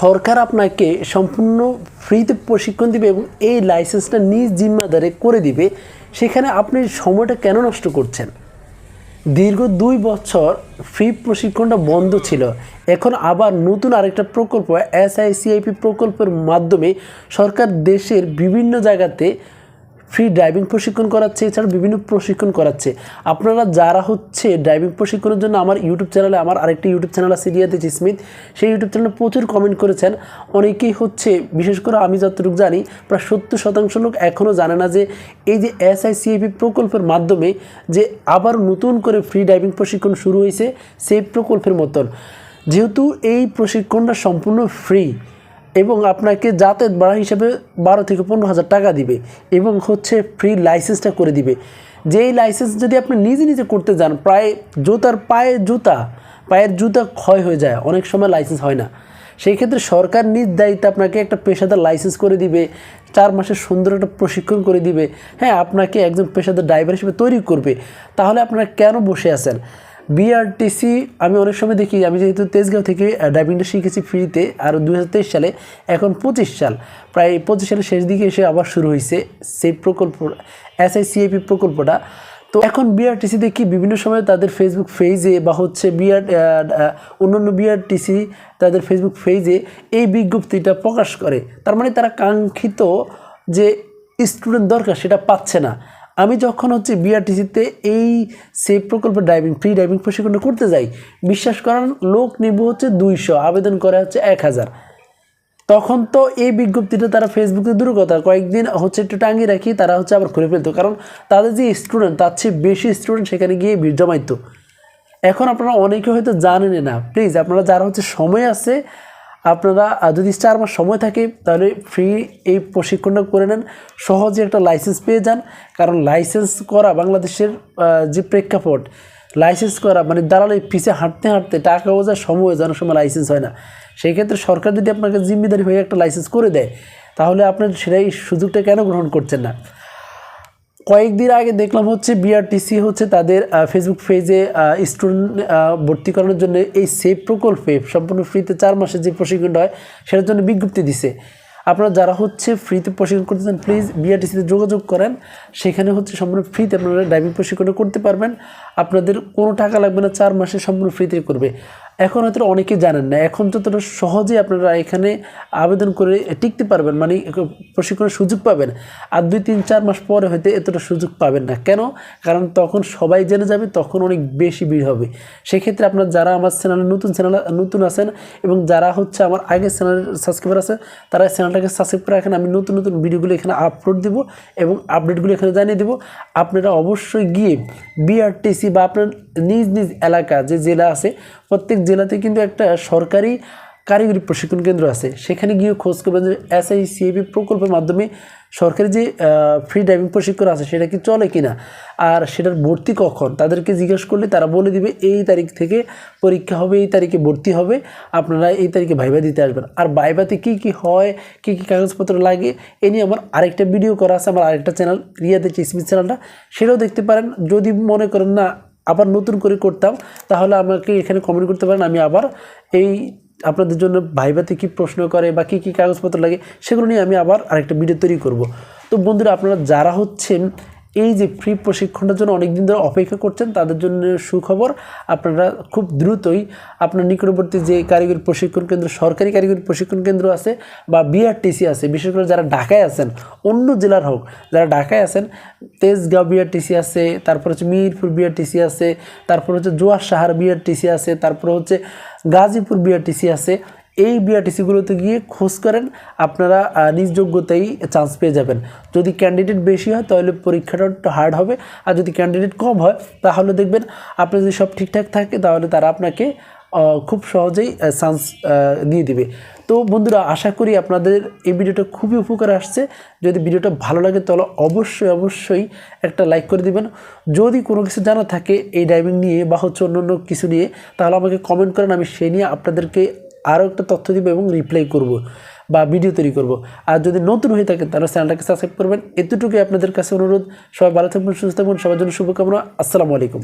সরকার আপনাকে সম্পূর্ণ ফ্রিতে প্রশিক্ষণ দিবে এবং এই লাইসেন্সটা নিজ জিম্মাদারে করে দিবে, সেখানে আপনি সময়টা কেন নষ্ট করছেন? দীর্ঘ দুই বছর ফ্রি প্রশিক্ষণটা বন্ধ ছিল। এখন আবার নতুন আরেকটা প্রকল্প এসআইসিআইপি প্রকল্পের মাধ্যমে সরকার দেশের বিভিন্ন জায়গাতে ফ্রি ড্রাইভিং প্রশিক্ষণ করাচ্ছে, এছাড়া বিভিন্ন প্রশিক্ষণ করাচ্ছে। আপনারা যারা হচ্ছে ড্রাইভিং প্রশিক্ষণের জন্য আমার ইউটিউব চ্যানেলে আমার আরেকটি ইউটিউব চ্যানেল আছে রিয়াতে স্মিথ সেই ইউটিউব চ্যানেলে প্রচুর কমেন্ট করেছেন। অনেকেই হচ্ছে, বিশেষ করে আমি যতটুকু জানি, প্রায় সত্তর শতাংশ লোক এখনও জানে না যে এই যে এসআইসিএপি প্রকল্পের মাধ্যমে যে আবার নতুন করে ফ্রি ড্রাইভিং প্রশিক্ষণ শুরু হয়েছে সেই প্রকল্পের মতন। যেহেতু এই প্রশিক্ষণটা সম্পূর্ণ ফ্রি এবং আপনাকে যাতায়াত ভাড়া হিসাবে বারো থেকে পনেরো হাজার টাকা দিবে এবং হচ্ছে ফ্রি লাইসেন্সটা করে দিবে। যেই লাইসেন্স যদি আপনি নিজে নিজে করতে যান, প্রায় জুতার পায়ে জুতা, পায়ের জুতা ক্ষয় হয়ে যায়, অনেক সময় লাইসেন্স হয় না। সেই ক্ষেত্রে সরকার নিজ দায়িত্বে আপনাকে একটা পেশাদার লাইসেন্স করে দিবে, চার মাসের সুন্দর একটা প্রশিক্ষণ করে দিবে। হ্যাঁ আপনাকে একজন পেশাদার ড্রাইভার হিসেবে তৈরি করবে। তাহলে আপনারা কেন বসে আছেন? বিআরটিসি আমি অনেক সময় দেখি, আমি যেহেতু তেজগাঁও থেকে ড্রাইভিংটা শিখেছি ফ্রিতে আর দু হাজার তেইশ সালে, এখন পঁচিশ সাল, প্রায় পঁচিশ সালের শেষ দিকে এসে আবার শুরু হয়েছে সেই প্রকল্প এসআইসিআইপি প্রকল্পটা। তো এখন বিআরটিসি দেখি বিভিন্ন সময় তাদের ফেসবুক পেজে বা হচ্ছে বিআর অন্যান্য বিআরটিসি তাদের ফেসবুক পেজে এই বিজ্ঞপ্তিটা প্রকাশ করে। তার মানে তারা কাঙ্ক্ষিত যে স্টুডেন্ট দরকার, সেটা পাচ্ছে না। আমি যখন হচ্ছে বিআরটিসিতে এই সেফ প্রকল্পে ড্রাইভিং ফ্রি ড্রাইভিং প্রশিক্ষণ করতে যাই, বিশ্বাস করার লোক নিব হচ্ছে দুইশো, আবেদন করে হচ্ছে এক হাজার তখন তো এই বিজ্ঞপ্তিটা তারা ফেসবুকে দূর কথা, কয়েকদিন হচ্ছে একটু টাঙিয়ে রাখি তারা হচ্ছে আবার খুলে ফেলতো। কারণ তাদের যে স্টুডেন্ট তার চেয়ে বেশি স্টুডেন্ট সেখানে গিয়ে ভিড় জমাইতো। এখন আপনারা অনেকে হয়তো জানেন না প্লিজ আপনারা যারা হচ্ছে সময় আছে আপনারা যদি চার মাস সময় থাকে, তাহলে ফ্রি এই প্রশিক্ষণটা করে নেন। সহজে একটা লাইসেন্স পেয়ে যান, কারণ লাইসেন্স করা বাংলাদেশের যে প্রেক্ষাপট লাইসেন্স করা মানে দালালে পিছিয়ে হাঁটতে হাঁটতে টাকা বোঝার সময় যেন সময় লাইসেন্স হয় না। সেই ক্ষেত্রে সরকার যদি আপনাকে জিম্মেদারি হয়ে একটা লাইসেন্স করে দেয়, তাহলে আপনার সেটাই সুযোগটা কেন গ্রহণ করছেন না? কয়েকদিন আগে দেখলাম হচ্ছে বিআরটিসি হচ্ছে তাদের ফেসবুক পেজে স্টুডেন্ট ভর্তি করানোর জন্য এই সেফ প্রকল্পে সম্পূর্ণ ফ্রিতে চার মাসের যে প্রশিক্ষণ হয়, সেটার জন্য বিজ্ঞপ্তি দিছে। আপনারা যারা হচ্ছে ফ্রিতে প্রশিক্ষণ করতে চান প্লিজ বিআরটিসিতে যোগাযোগ করেন। সেখানে হচ্ছে সম্পূর্ণ ফ্রিতে আপনারা ড্রাইভিং প্রশিক্ষণ করতে পারবেন। আপনাদের কোনো টাকা লাগবে না, চার মাসে সম্পূর্ণ ফ্রিতে করবে। এখন হয়তো অনেকেই জানেন না। এখন যতটা সহজেই আপনারা এখানে আবেদন করে টিকতে পারবেন মানে প্রশিক্ষণের সুযোগ পাবেন। আর দুই, তিন, চার মাস পরে হয়তো এতটা সুযোগ পাবেন না। কেন? কারণ তখন সবাই জেনে যাবে, তখন অনেক বেশি ভিড় হবে। সেক্ষেত্রে আপনার যারা আমার চ্যানেলে নতুন, চ্যানেল নতুন আছেন এবং যারা হচ্ছে আমার আগের চ্যানেলের সাবস্ক্রাইবার আছে, তারা চ্যানেলটাকে সাবস্ক্রাইব করে রাখেন। আমি নতুন নতুন ভিডিওগুলো এখানে আপলোড দেব এবং আপডেটগুলো এখানে জানিয়ে দেবো। আপনারা অবশ্যই গিয়ে বিআরটিসি বা আপনার নিজ নিজ এলাকা যে জেলা আছে, প্রত্যেক জেলাতে কিন্তু একটা সরকারি কারিগরি প্রশিক্ষণ কেন্দ্র আছে। সেখানে গিয়ে খোঁজ করবেন যে এসআই সিএবি প্রকল্পের মাধ্যমে সরকারি যে ফ্রি ড্রাইভিং প্রশিক্ষণ আছে, সেটা কি চলে কিনা? আর সেটার ভর্তি কখন? তাদেরকে জিজ্ঞেস করলে তারা বলে দিবে, এই তারিখ থেকে পরীক্ষা হবে, এই তারিখে ভর্তি হবে। আপনারা এই তারিখে ভাইবা দিতে আসবেন। আর ভাইবাতে কি কি হয়, কি কি কাগজপত্র লাগে, এ নিয়ে আমার আরেকটা ভিডিও করা আছে, আমার আরেকটা চ্যানেল রিয়াদের চিসমিস চ্যানেলটা সেটাও দেখতে পারেন। যদি মনে করেন না আবার নতুন করে করতাম, তাহলে আমাকে এখানে কমেন্ট করতে পারেন। আমি আবার এই আপনাদের জন্য ভাইভাতে কী প্রশ্ন করে বা কী কী কাগজপত্র লাগে, সেগুলো নিয়ে আমি আবার আরেকটা ভিডিও তৈরি করব। তো বন্ধুরা, আপনারা যারা হচ্ছেন এই যে ফ্রি প্রশিক্ষণের জন্য অনেক দিন ধরে অপেক্ষা করছেন, তাদের জন্য সুখবর। আপনারা খুব দ্রুতই আপনার নিকটবর্তী যে কারিগরি প্রশিক্ষণ কেন্দ্র, সরকারি কারিগরি প্রশিক্ষণ কেন্দ্র আছে বা বিআরটিসি আছে, বিশেষ করে যারা ঢাকায় আছেন, অন্য জেলার হোক, যারা ঢাকায় আছেন, তেজগাঁও বিআরটিসি আছে, তারপর হচ্ছে মিরপুর বিআরটিসি আছে, তারপর হচ্ছে জোয়ার সাহার বিআরটিসি আছে, তারপর হচ্ছে গাজীপুর বিআরটিসি আছে এই বিআরটিসিগুলোতে গিয়ে খোঁজ করেন, আপনারা নিজ যোগ্যতাই চান্স পেয়ে যাবেন। যদি ক্যান্ডিডেট বেশি হয়, তাহলে পরীক্ষাটা একটু হার্ড হবে। আর যদি ক্যান্ডিডেট কম হয়, তাহলে দেখবেন আপনার যদি সব ঠিকঠাক থাকে, তাহলে তারা আপনাকে খুব সহজেই চান্স দিয়ে দিবে। তো বন্ধুরা, আশা করি আপনাদের এই ভিডিওটা খুবই উপকার আসছে। যদি ভিডিওটা ভালো লাগে, তাহলে অবশ্যই অবশ্যই একটা লাইক করে দিবেন। যদি কোনো কিছু জানা থাকে এই ড্রাইভিং নিয়ে বা হচ্ছে অন্য অন্য কিছু নিয়ে, তাহলে আমাকে কমেন্ট করেন, আমি সেই নিয়ে আপনাদেরকে আরও একটা তথ্য দিব এবং রিপ্লাই করব বা ভিডিও তৈরি করব। আর যদি নতুন হয়ে থাকেন তাহলে চ্যানেলটাকে সাবস্ক্রাইব করবেন। এতটুকুই আপনাদের কাছে অনুরোধ। সবাই ভালো থাকবেন, সুস্থ থাকবেন, সবার জন্য শুভকামনা। আসসালামু আলাইকুম।